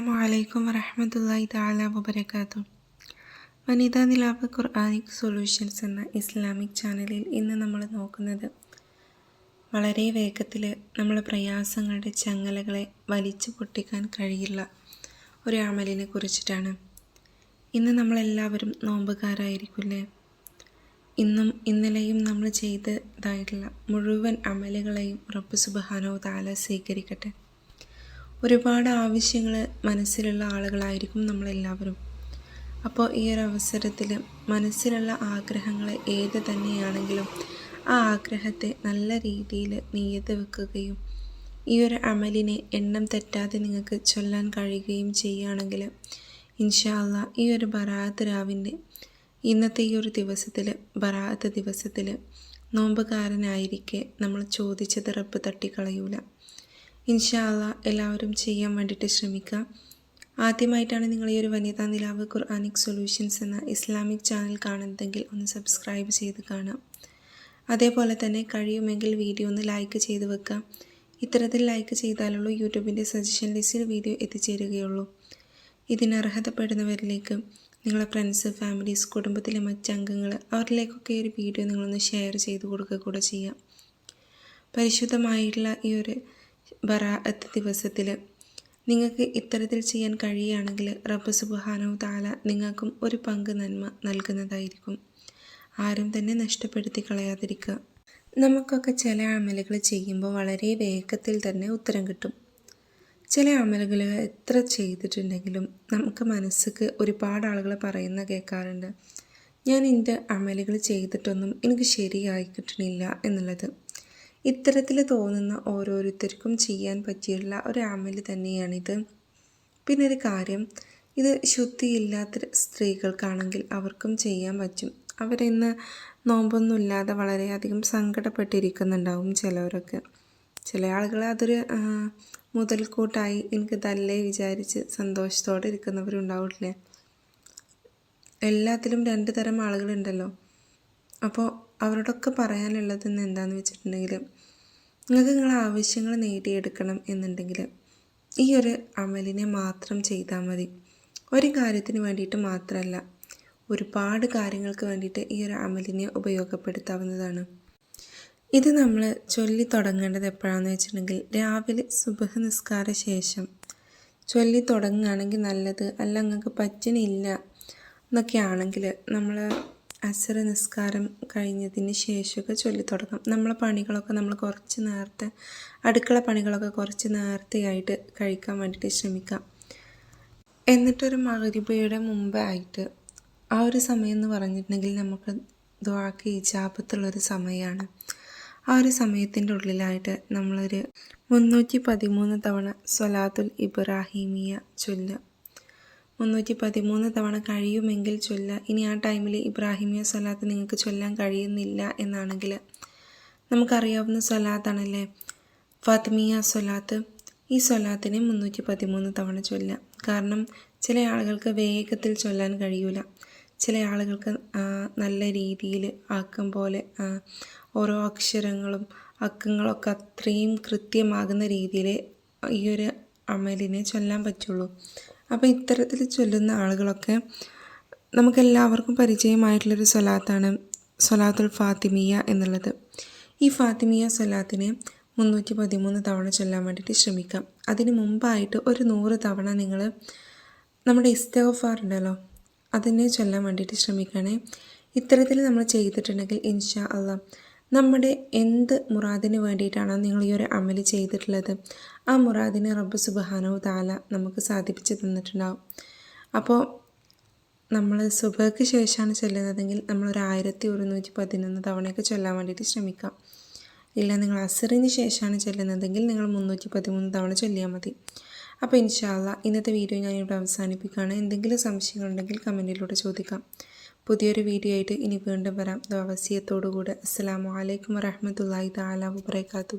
അസ്സലാമു അലൈക്കും വറഹമത്തല്ലാഹി താല വബർക്കാത്തു വനിതാ നിലാവ് ഖുർആാനിക് സൊല്യൂഷൻസ് എന്ന ഇസ്ലാമിക് ചാനലിൽ ഇന്ന് നമ്മൾ നോക്കുന്നത് വളരെ വേഗത്തിൽ നമ്മുടെ പ്രയാസങ്ങളുടെ ചങ്ങലകളെ വലിച്ചു പൊട്ടിക്കാൻ കഴിയുള്ള ഒരു അമലിനെ കുറിച്ചിട്ടാണ്. ഇന്ന് നമ്മളെല്ലാവരും നോമ്പുകാരായിരിക്കില്ലേ ഇന്നും ഇന്നലെയും നമ്മൾ ചെയ്തതായിട്ടുള്ള മുഴുവൻ അമലുകളെയും റബ്ബ് സുബാനോ താല സ്വീകരിക്കട്ടെ. ഒരുപാട് ആവശ്യങ്ങൾ മനസ്സിലുള്ള ആളുകളായിരിക്കും നമ്മളെല്ലാവരും. അപ്പോൾ ഈ ഒരു അവസരത്തിൽ മനസ്സിലുള്ള ആഗ്രഹങ്ങൾ ഏത് തന്നെയാണെങ്കിലും ആ ആഗ്രഹത്തെ നല്ല രീതിയിൽ നെയ്ത് വെക്കുകയും ഈ ഒരു അമലിനെ എണ്ണം തെറ്റാതെ നിങ്ങൾക്ക് ചൊല്ലാൻ കഴിയുകയും ചെയ്യുകയാണെങ്കിൽ ഇൻഷാല്ല ഈ ഒരു ബറാത്ത് രാവിന്റെ ഇന്നത്തെ ഈ ഒരു ദിവസത്തിൽ ബറാത്ത് ദിവസത്തിൽ നോമ്പുകാരനായിരിക്കെ നമ്മൾ ചോദിച്ചത് റബ്ബ് തട്ടിക്കളയൂല. ഇൻഷാല്ല എല്ലാവരും ചെയ്യാൻ വേണ്ടിയിട്ട് ശ്രമിക്കുക. ആദ്യമായിട്ടാണ് നിങ്ങൾ ഈ ഒരു വനിതാ നിലാവ് ഖുർആാനിക് സൊല്യൂഷൻസ് എന്ന ഇസ്ലാമിക് ചാനൽ കാണുന്നതെങ്കിൽ ഒന്ന് സബ്സ്ക്രൈബ് ചെയ്ത് കാണാം. അതേപോലെ തന്നെ കഴിയുമെങ്കിൽ വീഡിയോ ഒന്ന് ലൈക്ക് ചെയ്ത് വെക്കുക. ഇത്തരത്തിൽ ലൈക്ക് ചെയ്താലുള്ളൂ യൂട്യൂബിന്റെ സജഷൻ ലിസ്റ്റിൽ വീഡിയോ എത്തിച്ചേരുകയുള്ളൂ. ഇതിന് അർഹതപ്പെടുന്നവരിലേക്ക് നിങ്ങളെ ഫ്രണ്ട്സ് ഫാമിലീസ് കുടുംബത്തിലെ മറ്റംഗങ്ങൾ അവരിലേക്കൊക്കെ ഒരു വീഡിയോ നിങ്ങളൊന്ന് ഷെയർ ചെയ്ത് കൊടുക്കുക കൂടെ ചെയ്യാം. പരിശുദ്ധമായിട്ടുള്ള ഈ ഒരു ബറാഅത്ത് ദിവസത്തിൽ നിങ്ങൾക്ക് ഇത്തരത്തിൽ ചെയ്യാൻ കഴിയുകയാണെങ്കിൽ റബ്ബ് സുബാനോ താല നിങ്ങൾക്കും ഒരു പങ്ക് നന്മ നൽകുന്നതായിരിക്കും. ആരും തന്നെ നഷ്ടപ്പെടുത്തി കളയാതിരിക്കുക. നമുക്കൊക്കെ ചില അമലുകൾ ചെയ്യുമ്പോൾ വളരെ വേഗത്തിൽ തന്നെ ഉത്തരം കിട്ടും. ചില അമലുകൾ എത്ര ചെയ്തിട്ടുണ്ടെങ്കിലും നമുക്ക് മനസ്സിക്ക് ഒരുപാട് ആളുകൾ പറയുന്ന കേൾക്കാറുണ്ട്. ഞാൻ എന്റെ അമലുകൾ ചെയ്തിട്ടൊന്നും എനിക്ക് ശരിയായി കിട്ടണില്ല എന്നുള്ളത്. ഇത്തരത്തിൽ തോന്നുന്ന ഓരോരുത്തർക്കും ചെയ്യാൻ പറ്റിയുള്ള ഒരു അമൽ തന്നെയാണിത്. പിന്നെ ഒരു കാര്യം ഇത് ശുദ്ധിയില്ലാത്ത സ്ത്രീകൾക്കാണെങ്കിൽ അവർക്കും ചെയ്യാൻ പറ്റും. അവരിന്ന് നോമ്പൊന്നുമില്ലാതെ വളരെയധികം സങ്കടപ്പെട്ടിരിക്കുന്നുണ്ടാവും ചിലവരൊക്കെ. ചില ആളുകൾ അതൊരു മുതൽക്കൂട്ടായി എനിക്ക് തല്ലേ വിചാരിച്ച് സന്തോഷത്തോടെ ഇരിക്കുന്നവരുണ്ടാവില്ലേ? എല്ലാത്തിലും രണ്ട് തരം ആളുകളുണ്ടല്ലോ. അപ്പോൾ അവരോടൊക്കെ പറയാനുള്ളത് എന്താണെന്ന് വെച്ചിട്ടുണ്ടെങ്കിൽ നിങ്ങൾക്ക് നിങ്ങളെ ആവശ്യങ്ങൾ നേടിയെടുക്കണം എന്നുണ്ടെങ്കിൽ ഈ ഒരു അമലിനെ മാത്രം ചെയ്താൽ മതി. ഒരു കാര്യത്തിന് വേണ്ടിയിട്ട് മാത്രമല്ല ഒരുപാട് കാര്യങ്ങൾക്ക് വേണ്ടിയിട്ട് ഈ ഒരു അമലിനെ ഉപയോഗപ്പെടുത്താവുന്നതാണ്. ഇത് നമ്മൾ ചൊല്ലി തുടങ്ങേണ്ടത് എപ്പോഴാണെന്ന് വെച്ചിട്ടുണ്ടെങ്കിൽ രാവിലെ സുബഹ നിസ്കാര ശേഷം. ചൊല്ലി തുടങ്ങുകയാണെങ്കിൽ നല്ലത് അല്ല നിങ്ങൾക്ക് പറ്റണില്ല എന്നൊക്കെ ആണെങ്കിൽ നമ്മൾ അസർ നിസ്കാരം കഴിഞ്ഞതിന് ശേഷമൊക്കെ ചൊല്ലി തുടങ്ങാം. നമ്മളെ പണികളൊക്കെ നമ്മൾ കുറച്ച് നേരത്തെ അടുക്കള പണികളൊക്കെ കുറച്ച് നേരത്തെയായിട്ട് കഴിക്കാൻ വേണ്ടിയിട്ട് ശ്രമിക്കാം. എന്നിട്ടൊരു മകരിബയുടെ മുമ്പായിട്ട് ആ ഒരു സമയം എന്ന് പറഞ്ഞിട്ടുണ്ടെങ്കിൽ നമുക്ക് ദ്വാക്ക് ഇജാപത്തുള്ളൊരു സമയമാണ് ആ ഒരു സമയത്തിന്റെ ഉള്ളിലായിട്ട് നമ്മളൊരു മുന്നൂറ്റി പതിമൂന്ന് തവണ സൊലാത്തുൽ ഇബ്രാഹീമിയ ചൊല്ലുക. മുന്നൂറ്റി പതിമൂന്ന് തവണ കഴിയുമെങ്കിൽ ചൊല്ല. ഇനി ആ ടൈമിൽ ഇബ്രാഹിമിയ സലാത്ത് നിങ്ങൾക്ക് ചൊല്ലാൻ കഴിയുന്നില്ല എന്നാണെങ്കിൽ നമുക്കറിയാവുന്ന സ്വലാത്താണല്ലേ ഫാത്തിമിയ സ്വലാത്ത് ഈ സ്വലാത്തിനെ മുന്നൂറ്റി പതിമൂന്ന് തവണ ചൊല്ല. കാരണം ചില ആളുകൾക്ക് വേഗത്തിൽ ചൊല്ലാൻ കഴിയൂല. ചില ആളുകൾക്ക് നല്ല രീതിയിൽ ആക്കം പോലെ ഓരോ അക്ഷരങ്ങളും അക്കങ്ങളൊക്കെ അത്രയും കൃത്യമാകുന്ന രീതിയിൽ ഈ ഒരു അമലിനെ ചൊല്ലാൻ പറ്റുള്ളൂ. അപ്പോൾ ഇത്തരത്തിൽ ചൊല്ലുന്ന ആളുകളൊക്കെ നമുക്കെല്ലാവർക്കും പരിചയമായിട്ടുള്ളൊരു സ്വലാത്താണ് സ്വലാത്തുൽ ഫാത്തിമിയ എന്നുള്ളത്. ഈ ഫാത്തിമിയ സ്വലാത്തിനെ മുന്നൂറ്റി പതിമൂന്ന് തവണ ചൊല്ലാൻ വേണ്ടിയിട്ട് ശ്രമിക്കാം. അതിന് മുമ്പായിട്ട് ഒരു നൂറ് തവണ നിങ്ങൾ നമ്മുടെ ഇസ്തഫാർ ഉണ്ടല്ലോ അതിനെ ചൊല്ലാൻ വേണ്ടിയിട്ട് ശ്രമിക്കണേ ഇത്തരത്തിൽ നമ്മൾ ചെയ്തിട്ടുണ്ടെങ്കിൽ ഇൻഷാ അള്ളാഹ് നമ്മുടെ എന്ത് മുറാദിന് വേണ്ടിയിട്ടാണോ നിങ്ങൾ ഈ ഒരു അമൽ ചെയ്തിട്ടുള്ളത്? ആ മുറാദിനെ റബ്ബ് സുബഹാനോ താല നമുക്ക് സാധിപ്പിച്ച് തന്നിട്ടുണ്ടാവും. അപ്പോൾ നമ്മൾ സുബഹയ്ക്ക് ശേഷമാണ് ചൊല്ലുന്നതെങ്കിൽ നമ്മളൊരു ആയിരത്തി ഒരുന്നൂറ്റി പതിനൊന്ന് തവണയൊക്കെ ചൊല്ലാൻ വേണ്ടിയിട്ട് ശ്രമിക്കാം. ഇല്ല നിങ്ങൾ അസറിന് ശേഷമാണ് ചെല്ലുന്നതെങ്കിൽ നിങ്ങൾ മുന്നൂറ്റി പതിമൂന്ന് തവണ ചൊല്ലിയാൽ മതി. അപ്പോൾ ഇൻഷാല്ല ഇന്നത്തെ വീഡിയോ ഞാനിവിടെ അവസാനിപ്പിക്കുകയാണ്. എന്തെങ്കിലും സംശയങ്ങളുണ്ടെങ്കിൽ കമന്റിലൂടെ ചോദിക്കാം. പുതിയൊരു വീഡിയോ ആയിട്ട് ഇനി വീണ്ടും വരാം. ദ്വാവസ്യത്തോടുകൂടെ അസ്സാം വലൈക്കും വരഹമത്തല്ലാഹി താലാ വാത്തു